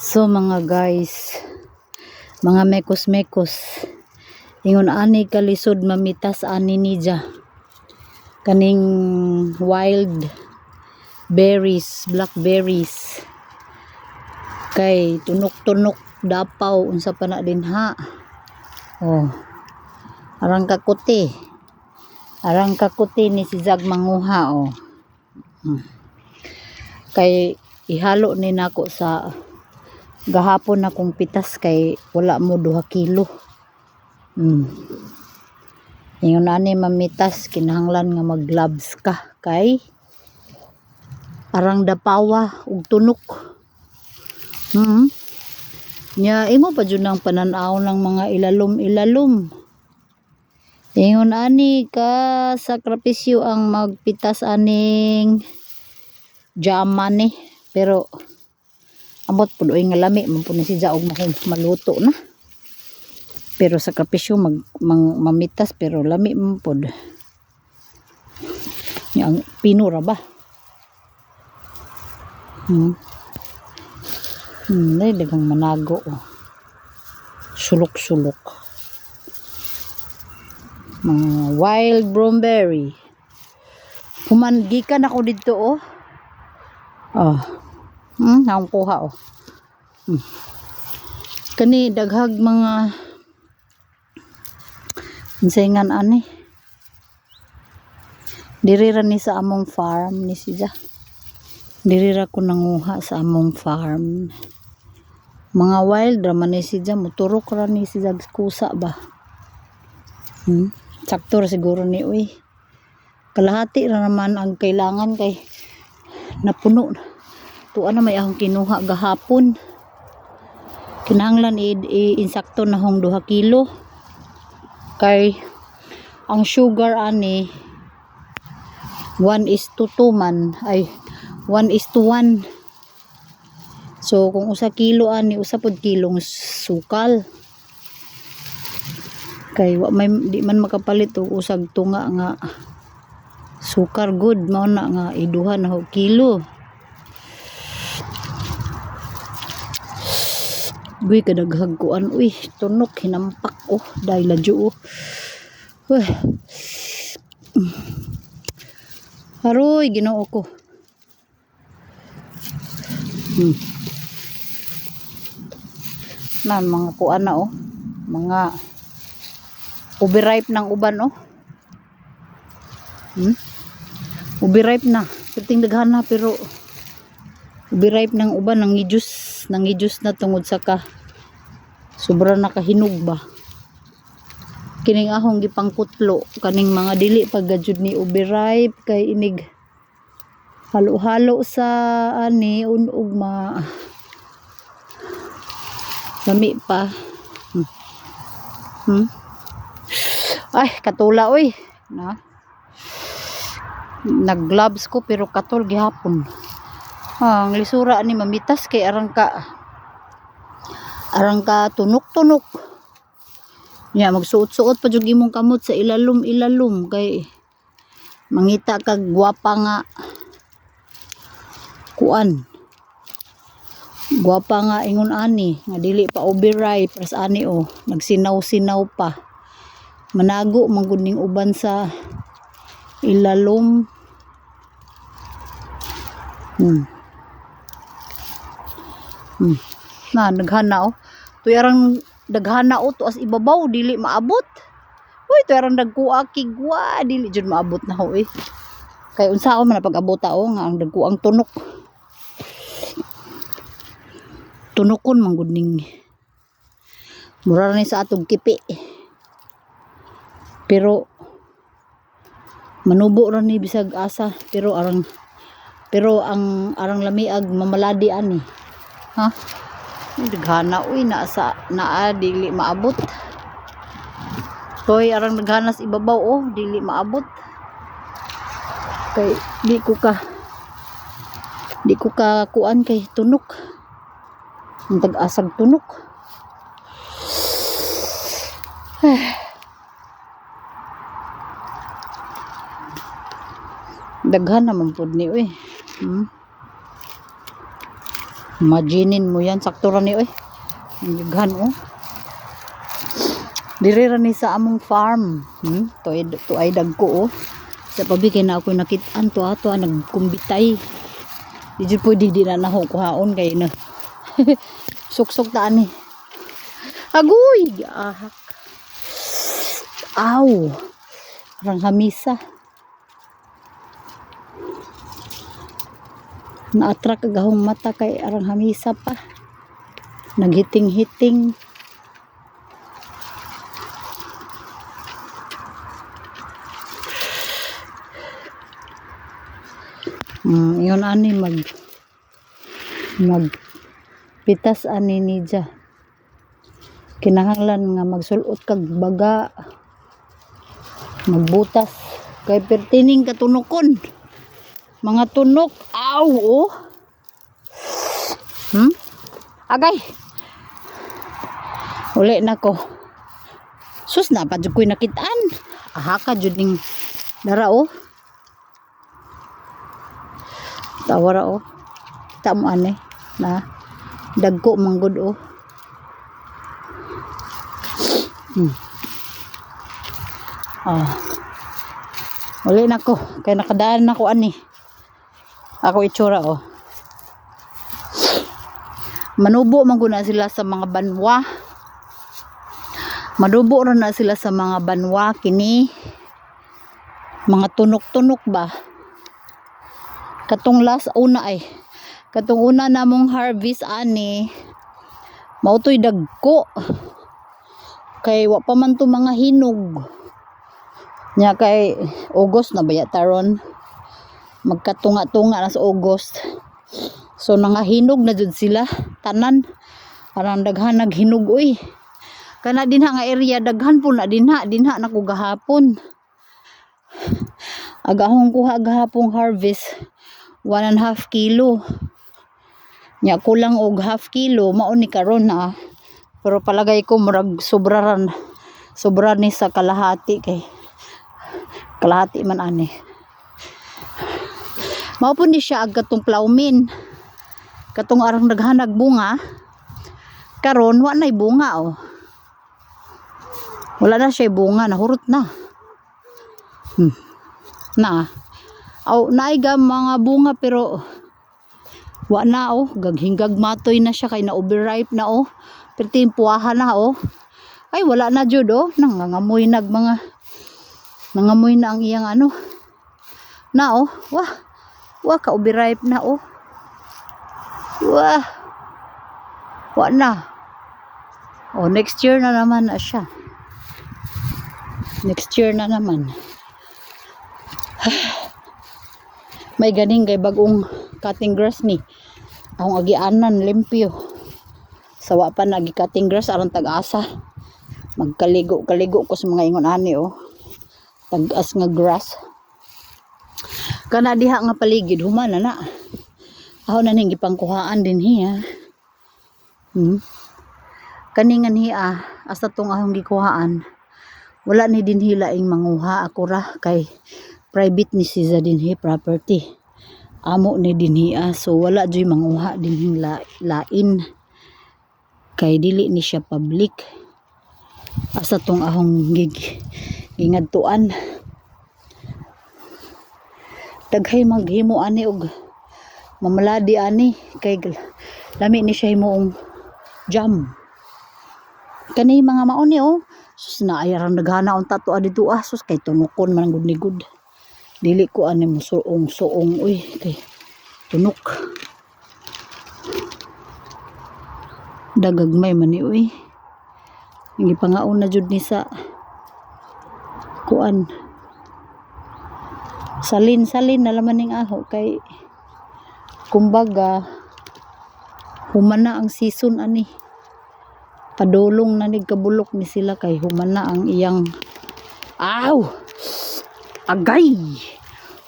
So mga guys, mga mekos-mekos, ingon ani kalisod mamitas ani nija. Kaning wild berries, blackberries. Kay tunok-tunok dapaw unsa pa na din ha. Oh. Arang kakuti. Arang kakuti ni si Zag manguha oh. Hmm. Kay ihalo ni nako sa gahapon na kong pitas kay wala mo duha kilo. Mm. Ingon ani mamitas kinahanglan nga mag gloves ka kay arang dapawa ug tunok. Hmm. Nya imo pa jud ang pananaw ng mga ilalom-ilalom. Ingon ani ka sakripisyo ang magpitas aning jaman pero amot pud oy nga lami ni si Jaog maluto na pero sa kapisyo mag, mang, mamitas pero lami man pud yang pinura ba hmm hmm ay dagang manago oh. sulok-sulok mga wild bromberry Human gikan ako dito oh. Oh. Hmm, akong kuha oh. Hmm. Kani daghag mga insayngan ani. Diri ra ni sa among farm ni siya. Diri ra ko nanguha sa among farm. Mga wild ra man ni siya moturok ra ni siya kusa ba. Hmm. Sakto ra siguro ni uy. Kalahati ra naman ang kailangan kay napuno tuan na may akong kinuha gahapon. Kinahanglan i-insakto na hong duha kilo. Kay ang sugar ani 1 is to 2 man. Ay 1 is to 1 so kung usa kilo ani usa pod kilong sukal. Kay wa may di man makapalit og usag tunga nga sukar good. Mao na nga iduha na og kilo Uy, kadaghag kuan. Uy, tunok, hinampak. Oh, dahil ladyo. Oh. Uy. Haroy, ginoo ko. Hmm. Nan, mga kuan na, oh. Mga overripe ng uban, oh. Hmm? Overripe na. Piting daghan na, pero overripe ng uban, nang i-juice nangijus na tungod sa ka sobra nakahinog ba? Kining ahong gipangkutlo kaning mga dili pagajud ni overripe kay inig halo-halo sa ani unog ma lami pa. Hmm. hmm? ay katula oy. Na? Nag gloves ko pero katol gihapon. Ah, ang lisura ni mamitas kay arang ka arang ka tunok-tunok. Ya magsuot-suot pa jud imong kamot sa ilalom-ilalom kay mangita kag gwapa nga kuan. Gwapa nga ingon ani nga dili pa overripe pras ani oh nagsinaw-sinaw pa. Manago man uban sa ilalom. Hmm. Hmm. Na naghana oh. Tuyarang daghana oh to as ibabaw dili maabot. Uy, tuyarang dagkuha kigwa dili jud maabot na ho eh. Kay unsaon man pag-abot oh nga ang dagkuang tunok. Tunokon man gud ning mura ni sa atong kipi. Pero manubo ra ni bisag asa pero arang pero ang arang lamiag mamaladi ani ha daghana uy na sa naa dili maabot. Toy arang naghanas ibabaw oh dili maabot. Kay di ko ka di ko ka kuan kay tunok. Ang tag-asag tunok. Daghan naman pud ni uy. Hmm? Imaginin mo yan. Sakto ra ni oy. Ang yughan oh. Dire ra ni sa among farm. Hmm? To to ay dagko oh. Sa pabi kay na ako nakitaan to ato ah, nagkumbitay. Di jud pwede di na naho kuhaon na. Suksok ta ani. Agoy! Ahak. Aw! Parang hamisa. Na-attract agahong mata kay arang hamisa pa. Naghiting-hiting. Mm, yun ani mag mag pitas ani ni Dja. Kinahanglan nga magsulot kag baga magbutas kay pertining katunokon mga tunok aw oh. Hmm? Agay. Uli na ko. Sus na pa jud ko'y nakitaan. Aha ka jud ning dara oh. Tawara oh. Kita mo ane na dagko manggod oh. Hmm. oh uli na ko. Kay nakadaan na ko ani ako itsura oh. Manubo man guna sila sa mga banwa. Manubo ra na sila sa mga banwa kini. Mga tunok-tunok ba? Katong last una ay. Katong una namong harvest ani mautoy dagko. Kay wa pa man to mga hinog. Nya kay August na baya taron magkatunga-tunga na sa August. So nangahinog na jud sila. Tanan parang daghan naghinog uy. Kana dinha nga area daghan po na dinha. Dinha na ko gahapon. Agahong kuha gahapong harvest one and a half kilo. Nya kulang og half kilo mao ni karon na. Pero palagay ko murag sobraran sobra ni sa kalahati kay kalahati man ani mao ni siya ag katong plaumin katong arang naghanag bunga. Karon wa nay bunga oh. Wala na siya bunga nahurot na. Hmm. na. Aw naiga mga bunga pero wa na oh. Gaghinggag matoy na siya kay na overripe na oh. Pertin puwahan na oh. Ay wala na jud oh. Nangangamoy nag mga nangamoy na ang iyang ano. Na oh. Wah wah ka overripe na oh. Wah. Wa na oh next year na naman na siya next year na naman. May ganing kay bagong cutting grass ni. Akong agianan limpyo. Sawa pa nagi cutting grass aron tag-asa. Magkaligo kaligo ko sa mga ingon ani oh. Tag-as nga grass kana diha nga paligid humana na. Ako na ning gipangkuhaan din hiya. Hmm. kaningan hiya asa tong ahong gikuhaan. Wala ni din hilaing manguha ako ra kay private ni siya dinhi property. Amo ni dinhi so wala joy manguha dinhi la, lain. Kay dili ni siya public. Asa tong ahong gig gingadtuan daghay maghimo ani og mamaladi ani kay lami ni siya himuong jam. Kani mga maon ni oh. Sus na ay arang naghana on tato adito ah sus kay tunukon man gud ni gud. Dili ko ani mo suong suong uy kay tunok dagagmay man ni uy. Hindi pangaon na jud ni sa kuan salin salin na laman ning aho kay kumbaga humana ang season ani. Padulong na nig kabulok ni sila kay humana ang iyang aw! Agay!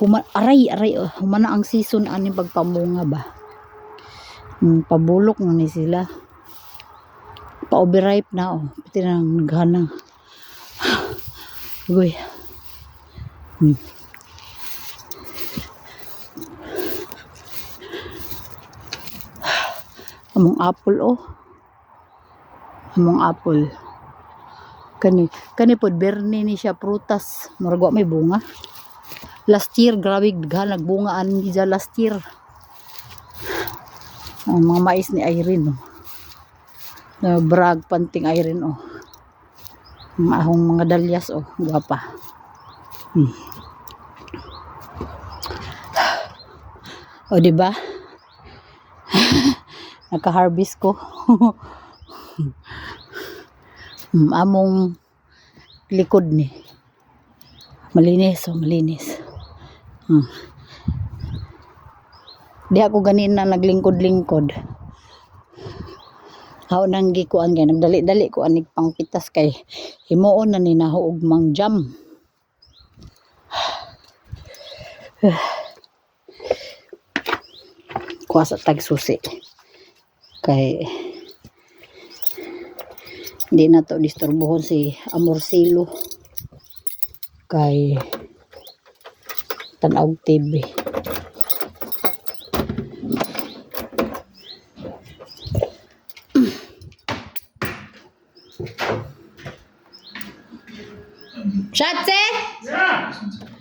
Huma, aray aray oh, humana ang season ani pagpamunga ba? Hmm, pabulok na ni sila. Pa overripe na oh pati na naghanang Uy. Hmm. Among apple oh. Among apple. Kani kani pod berni ni siya prutas. Wa may bunga. Last year grabe ga nagbunga ani dyan last year. Ang mga mais ni Irene oh. Na brag panting Irene oh. Mga ahong mga dalyas oh, gwapa. Hmm. O di ba? Naka-harvest ko. Hmm, among likod ni. Malinis oh, malinis. Hmm. Di ako ganin na naglingkod-lingkod. How nang gikuan kay nagdali-dali ko anig pangpitas kay himuon na ni mang jam. Kuha sa tag susi. Kay hindi na to disturbuhon si Amorsilo. Kay Tanaw TV. Schatze!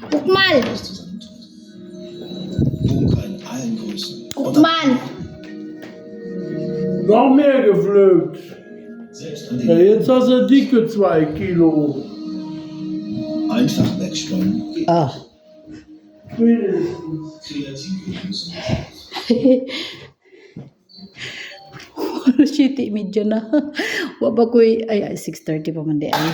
Guck mal! Guck mal! Noch mehr gepflückt. Ja, jetzt hast du dicke zwei Kilo. einfach wegspannen. Ah. Kreative Lösungen. Shit, medyo na. Wa ba ko'y, ay, ay 6.30 pa man di ay.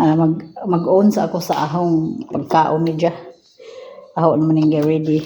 Ah, mag, mag-on sa ako sa ahong pagkaon medyo. Ahon man nga ready.